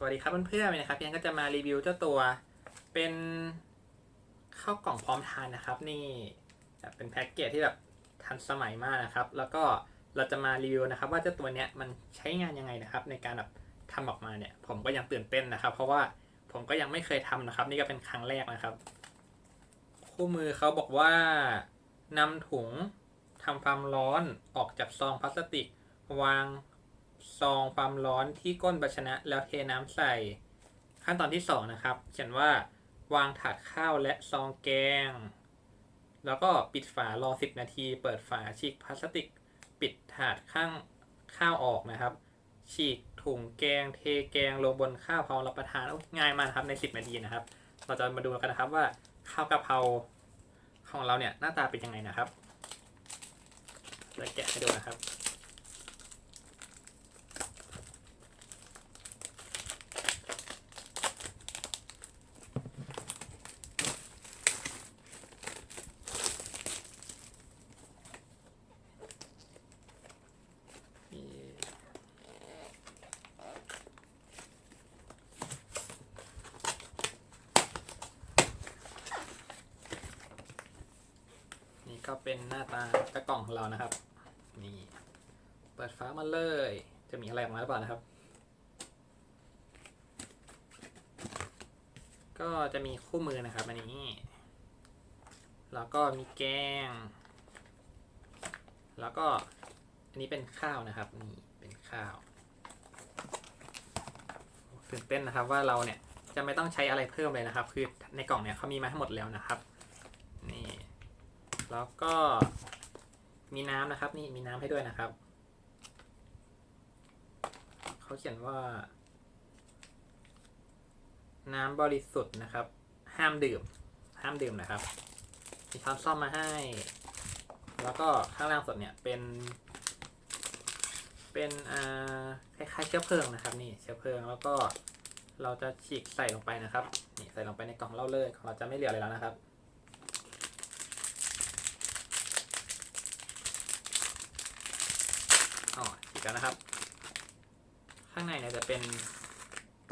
สวัสดีครับเพื่อนๆนะครับยังก็จะมารีวิวเจ้าตัวเป็นข้าวกล่องพร้อมทานนะครับ นี่แบบเป็นแพ็กเกจที่แบบทันสมัยมากนะครับ แล้วก็เราจะมารีวิวนะครับ ว่าเจ้าตัวเนี้ยมันใช้งานยังไงนะครับ ในการแบบทำออกมาเนี่ย ผมก็ยังตื่นเต้นนะครับ เพราะว่าผมก็ยังไม่เคยทำนะครับ นี่ก็เป็นครั้งแรกนะครับ คู่มือเขาบอกว่านำถุงทำความร้อนออกจากซองพลาสติก วาง ซองความร้อนที่ก้นภาชนะแล้วเทน้ำใส่ ขั้นตอนที่ 2 นะครับ เขียนว่าวางถาดข้าวและซองแกง แล้วก็ปิดฝารอ 10 นาที เปิดฝาฉีกพลาสติก ปิดถาดข้างข้าวออกนะครับ ฉีกถุงแกง เทแกงลงบนข้าวพร้อมรับประทานง่ายมากครับใน 10 นาทีนะครับ เราจะมาดูกันนะครับว่าข้าวกะเพราของเราเนี่ยหน้าตาเป็นยังไงนะครับจะแกะให้ดูนะครับ นี่ ก็เป็นหน้าตากระกล่องของเรานะครับ นี่เปิดฟ้ามาเลย จะมีอะไรออกมาหรือเปล่านะครับ ก็จะมีคู่มือนะครับอันนี้ แล้วก็มีแกง แล้วก็อันนี้เป็นข้าวนะครับนี่เป็นข้าวตื่นเต้นนะครับว่าเราเนี่ยจะไม่ต้องใช้อะไรเพิ่มเลยนะครับ คือในกล่องเนี่ยเขามีมาให้หมดแล้วนะครับ แล้วก็มีน้ำนะครับ นี่มีน้ำให้ด้วยนะครับ เขาเขียนว่า น้ำบริสุทธิ์นะครับ ห้ามดื่ม ห้ามดื่มนะครับ มีช้อนซ่อมมาให้ แล้วก็ข้างล่างสุดเนี่ยเป็น เป็นอ่าคล้ายๆเชื้อเพลิงนะครับ นี่เชื้อเพลิงแล้วก็เราจะฉีกใส่ลงไปนะครับ นี่ใส่ลงไปในกล่องเล่าเลยของเราจะไม่เหลืออะไรแล้วนะครับ อ๋ออีกแล้ว นะครับ ข้างในเนี่ยจะเป็น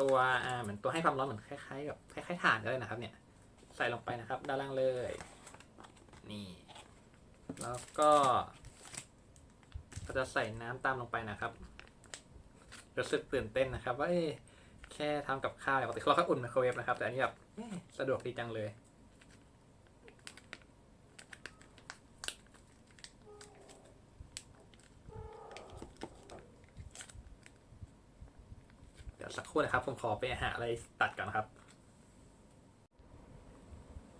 ตัวอ่าเหมือนตัวให้ความร้อนเหมือนคล้ายๆกับคล้ายๆถ่านก็เลยนะครับ เนี่ย ใส่ลงไปนะครับ ด้านล่างเลย นี่ แล้วก็เราจะใส่น้ำตามลงไปนะครับรู้สึกตื่นเต้นนะครับ ว่าแค่ทำกับข้าวเนี่ยปกติเราก็อุ่นไมโครเวฟนะครับ แต่อันนี้แบบสะดวกดีจังเลย เดี๋ยว สักครู่นะครับ ผมขอไปหาอะไรตัดก่อนนครับ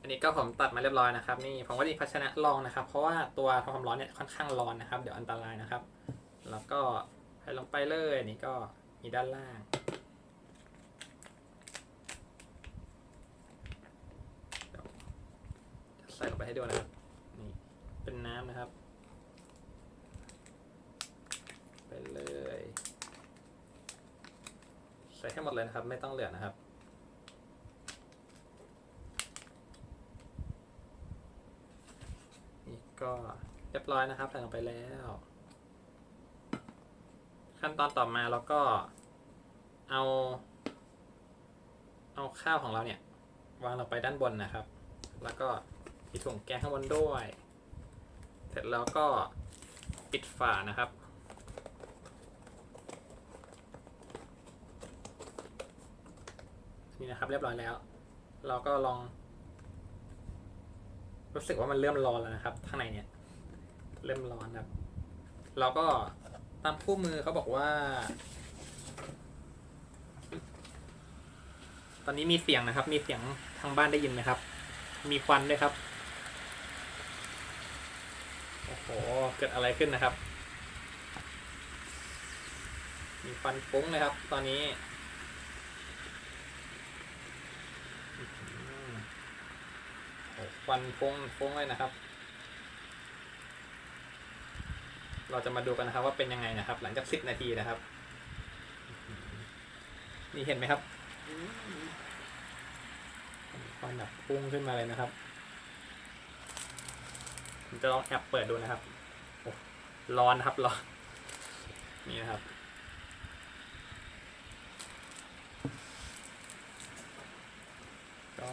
อันนี้ก็ผมตัดมาเรียบร้อยนะครับ นี่ผมก็ดีภาชนะรองนะครับ เพราะว่าตัวทำความร้อนเนี่ยค่อนข้างร้อนนะครับ เดี๋ยวอันตรายนะครับ แล้วก็ใส่ลงไปเลยนี่ก็มีด้านล่างใส่ลงไปให้ดูนะครับนี่เป็นน้ำนะครับ ไปเลย ใส่ให้หมดเลยนะครับ ไม่ต้องเหลือนะครับ นี่ก็เรียบร้อยนะครับใส่ลงไปแล้ว ขั้นตอนต่อมาเราก็เอา เอาข้าวของเราเนี่ย วางลงไปด้านบนนะครับ แล้วก็มีถุงแกงข้างบนด้วย เสร็จแล้วก็ปิดฝานะครับ นี่นะครับ เรียบร้อยแล้ว เราก็ลอง รู้สึกว่ามันเริ่มร้อนแล้วนะครับ ข้างในเนี่ย เริ่มร้อนครับ เราก็ตามคู่มือเขาบอกว่า ตอนนี้มีเสียงนะครับ มีเสียงทางบ้านได้ยินไหมครับ มีควันด้วยครับโอ้โหเกิดอะไรขึ้นนะครับ มีควันฟุ้งเลยครับ ตอนนี้ ควันฟุ้งฟุ้งเลยนะครับ เราจะมาดูกันนะครับ ว่าเป็นยังไงนะครับ หลังจากสิบนาทีนะครับ นี่เห็นไหมครับควันแบบพุ่งขึ้นมาเลยนะครับผมจะลองแอปเปิดดูนะครับร้อนครับร้อนนี่นะครับก็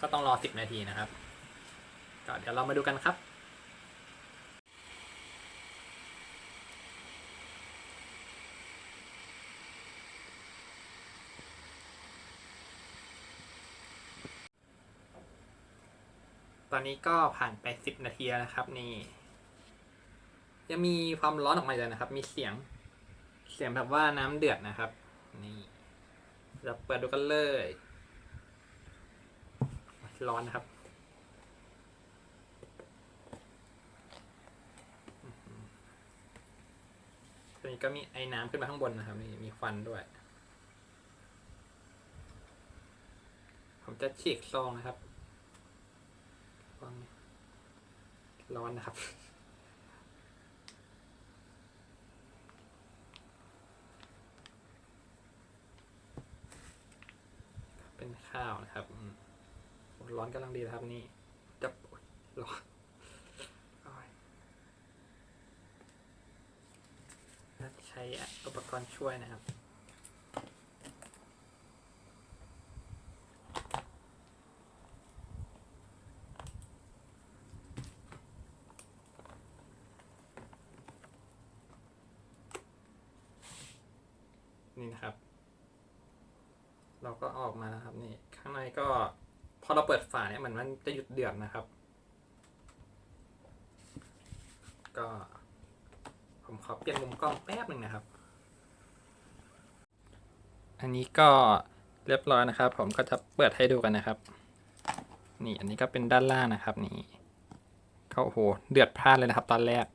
ก็ต้องรอสิบนาทีนะครับ ก็เดี๋ยวเรามาดูกันครับ ตอนนี้ก็ผ่านไปสิบนาทีแล้วนะครับนี่ยังมีความร้อนออกมาเลยนะครับ มีเสียง เสียงแบบว่าน้ำเดือดนะครับ นี่เราเปิดดูกันเลย ร้อนนะครับตอนนี้ก็มีไอ้น้ำขึ้นมาข้างบนนะครับนี่มีควันด้วย ผมจะฉีกซองนะครับร้อนนะครับเป็นข้าวนะครับ ร้อนกำลังดีนะครับนี่จะร้อนใช้อุปกรณ์ช่วยนะครับนี่นะครับ เราก็ออกมาแล้วครับนี่ ข้างในก็ พอเราเปิดฝาเนี่ยเหมือนมันจะหยุดเดือดนะครับ ก็ผมขอเปลี่ยนมุมกล้องแป๊บหนึ่งนะครับ อันนี้ก็เรียบร้อยนะครับ ผมก็จะเปิดให้ดูกันนะครับ นี่อันนี้ก็เป็นด้านล่างนะครับ นี่ก็โอ้โหเดือดพลานเลยนะครับ ตอนแรก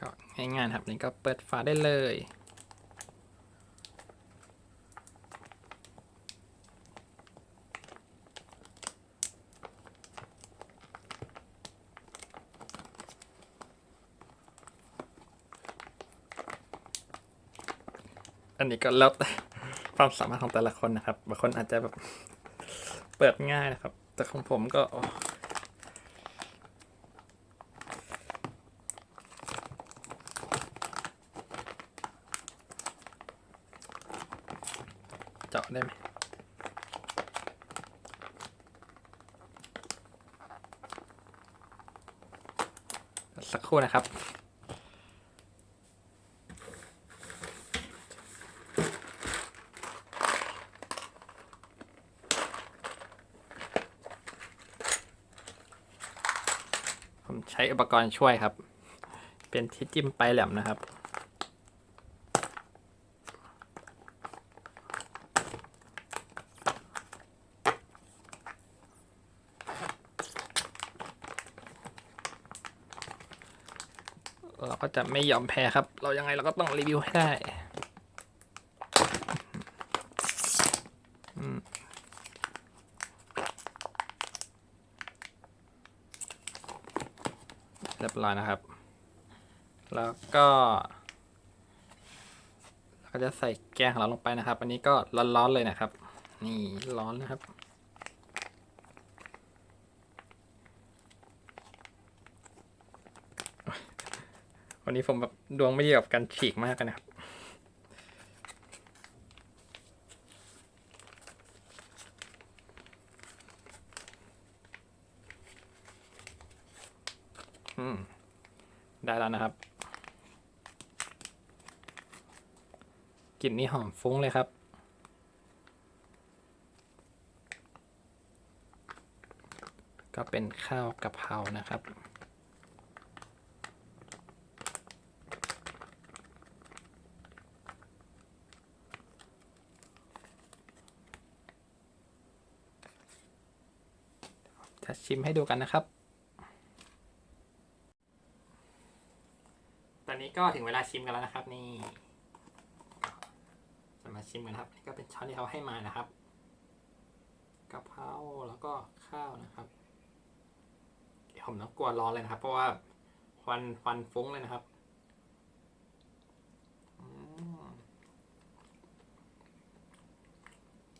ก็ง่ายๆครับนี่ก็เปิดฝาได้เลย อันนี้ก็แล้วแต่ความสามารถของแต่ละคนนะครับบางคนอาจจะแบบเปิดง่ายนะครับ แต่ของผมก็เจาะได้ไหมสักครู่นะครับ ใช้อุปกรณ์ช่วยครับ เป็นที่จิ้มปลายแหลมนะครับ เราก็จะไม่ยอมแพ้ครับ เรายังไงเราก็ต้องรีวิวให้ได้อืม เร้อยนะครับ แล้วก็เราก็จะใส่แกงของเราลงไปนะครับ อันนี้ก็ร้อนๆเลยนะครับ นี่ร้อนนะครับวันนี้ผมแบบดวงไม่ดีกับการฉีกมากนะครับ อืม ได้แล้วนะครับ กลิ่นนี่หอมฟุ้งเลยครับ ก็เป็นข้าวกะเพรานะครับจะชิมให้ดูกันนะครับ ตอนนี้ ก็ถึงเวลาชิมกันแล้วนะครับ นี่จะมาชิมกันครับนี่ก็เป็นช้อนที่เขาให้มานะครับกะเพราแล้วก็ข้าวนะครับเดี๋ยวผมต้องกลัวร้อนเลยนะครับ เพราะว่าควันควันฟุ้งเลยนะครับ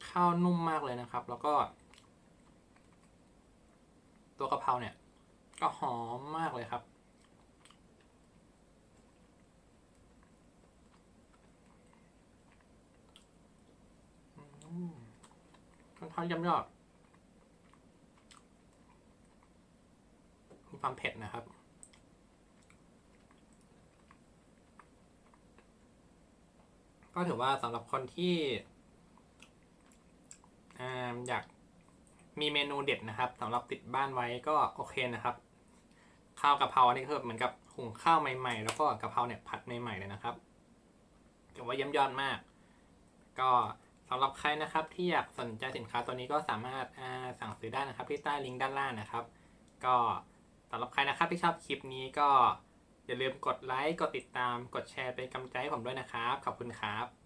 ข้าวนุ่มมากเลยนะครับ แล้วก็ ตัวกะเพราเนี่ย ก็หอมมากเลยครับ อืม ค่อนข้างย่ำยอดมีความเผ็ดนะครับ ก็ถือว่าสำหรับคนที่ออยากมีเมนูเด็ดนะครับสำหรับติดบ้านไว้ก็โอเคนะครับ ข้าวกะเพราอันนี้คือเหมือนกับหุงข้าวใหม่ๆ แล้วก็กะเพราเนี่ยผัดใหม่ๆเลยนะครับถือว่าเยี่ยมยอดมาก ก็ สำหรับใครนะครับที่อยากสนใจสินค้าตัวนี้ก็สามารถาสั่งซื้อได้นะครับที่ใต้ลิงก์ด้านล่างนะครับ ก็สำหรับใครนะครับที่ชอบคลิปนี้ก็อย่าลืมกดไลค์ กดติดตาม กดแชร์เป็นกำลังใจให้ผมด้วยนะครับ ขอบคุณครับ